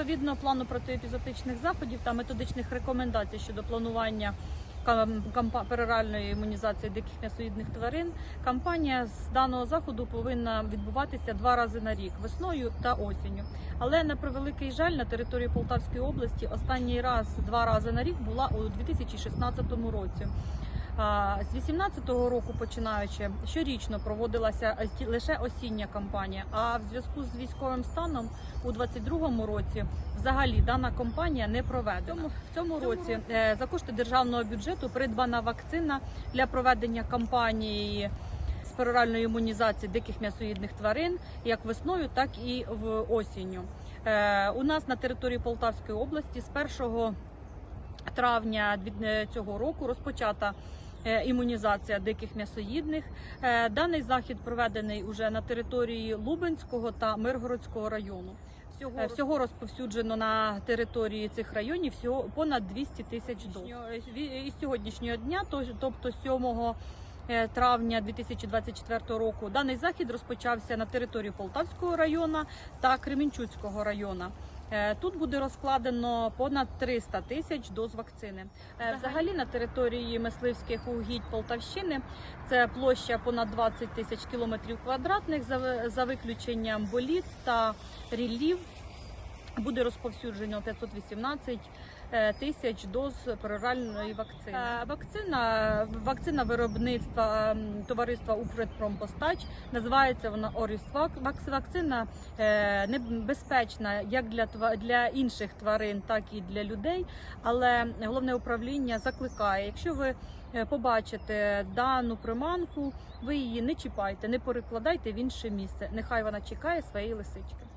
Відповідно плану протиепізотичних заходів та методичних рекомендацій щодо планування пероральної імунізації диких м'ясоїдних тварин, кампанія з даного заходу повинна відбуватися два рази на рік весною та осінню. Але на превеликий жаль, на території Полтавської області останній раз два рази на рік була у 2016 році. З 2018 року починаючи щорічно проводилася лише осіння кампанія. А в зв'язку з військовим станом у 2022 році взагалі дана кампанія не проведена. В цьому, році е, за кошти державного бюджету придбана вакцина для проведення кампанії з пероральної імунізації диких м'ясоїдних тварин як весною, так і в осінню. Е, У нас на території Полтавської області з 1 травня е, цього року розпочата імунізація диких м'ясоїдних. Е, Даний захід проведений уже на території Лубенського та Миргородського району. Всього, всього розповсюджено на території цих районів всього понад 200 тисяч доз. Із сьогоднішнього дня, то- тобто 7 е, травня 2024 року, даний захід розпочався на території Полтавського району та Кременчуцького району. Е, Тут буде розкладено понад 300 тисяч доз вакцини. Е, Взагалі на території мисливських угідь Полтавщини це площа понад 20 тисяч кілометрів квадратних за, ви- за виключенням боліт та ріллів. Буде розповсюджено 518 е, тисяч доз пероральної вакцини. Е, Вакцина, вакцина виробництва товариства Укрпромпостач називається вона Орісвак. Вакцина е, небезпечна як для для інших тварин, так і для людей. Але головне управління закликає, якщо ви побачите дану приманку, ви її не чіпайте, не перекладайте в інше місце. Нехай вона чекає своєї лисички.